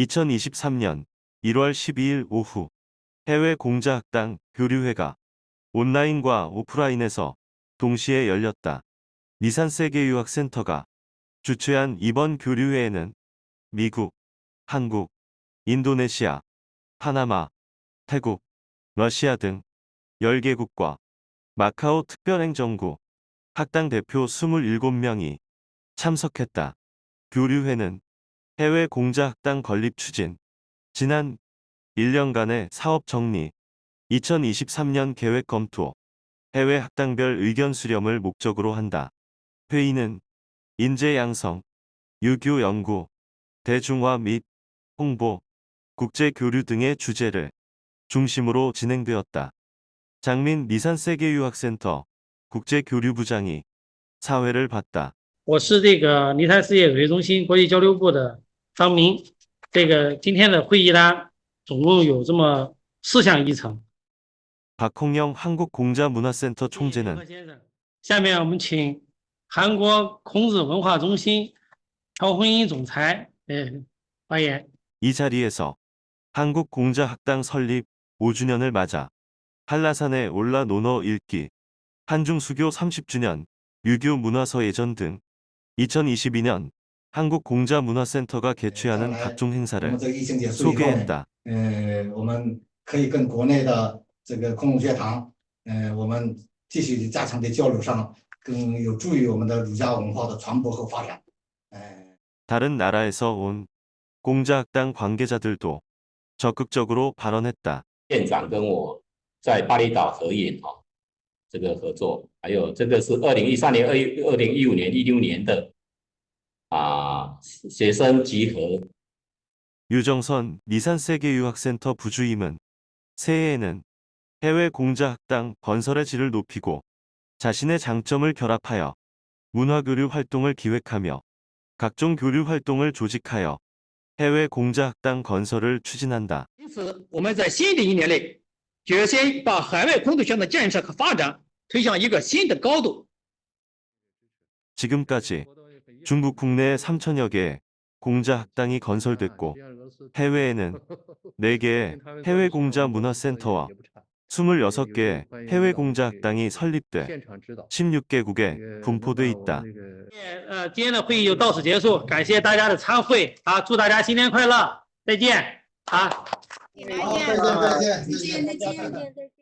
2023년 1월 12일 오후 해외 공자학당 교류회가 온라인과 오프라인에서 동시에 열렸다. 니산 세계 유학센터가 주최한 이번 교류회에는 미국, 한국, 인도네시아, 파나마, 태국, 러시아 등 10개국과 마카오 특별행정구 학당 대표 27명이 참석했다. 교류회는 해외 공자학당 건립 추진, 지난 1년간의 사업 정리, 2023년 계획 검토, 해외 학당별 의견 수렴을 목적으로 한다. 회의는 인재 양성, 유교 연구, 대중화 및 홍보, 국제 교류 등의 주제를 중심으로 진행되었다. 장민 니산세계유학센터 국제교류부장이 사회를 봤다.我是这个尼泰事业委中心国际交流部的 张明。这个今天的会议呢，总共有这么四项议程。 박홍영 한국공자문화센터 총재는 何先生，下面我们请韩国孔子文化中心朴婚英总裁呃发言。 이 자리에서 한국공자학당 설립 5주년을 맞아 한라산에 올라 논어 읽기, 한중수교 30주년, 유교 문화서 예전 등 2022년 한국공자문화센터가 개최하는 각종 我 행사를 们这个疫情结束以后呢， 소개했다. 呃，我们可以跟国内的这个孔子学堂，呃，我们继续加强的交流上，更有助于我们的儒家文化的传播和发展。呃， 다른 나라에서 온 공자학당 관계자들도 적극적으로 발언했다. 院长跟我在巴厘岛合影哈，这个合作，还有这个是二零一三年、二二零一五年、一六年的 啊学生集合 유정선 니산세계유학센터 부주임은 새해에는 해외 공자학당 건설의 질을 높이고 자신의 장점을 결합하여 문화교류 활동을 기획하며 각종 교류 활동을 조직하여 해외 공자학당 건설을 추진한다. 因此，我们在新的一年内，决心把海外孔子学的建设和发展推向一个新的高度。 지금까지 중국 국내에 3천여 개의 공자학당이 건설됐고 해외에는 4개의 해외 공자 문화센터와 26개의 해외 공자학당이 설립돼 16개국에 분포돼 있다. 呃，今天的会议就到此结束，感谢大家的参会啊，祝大家新年快乐，再见啊。好，再见，再见，再见。再见，再见，再见。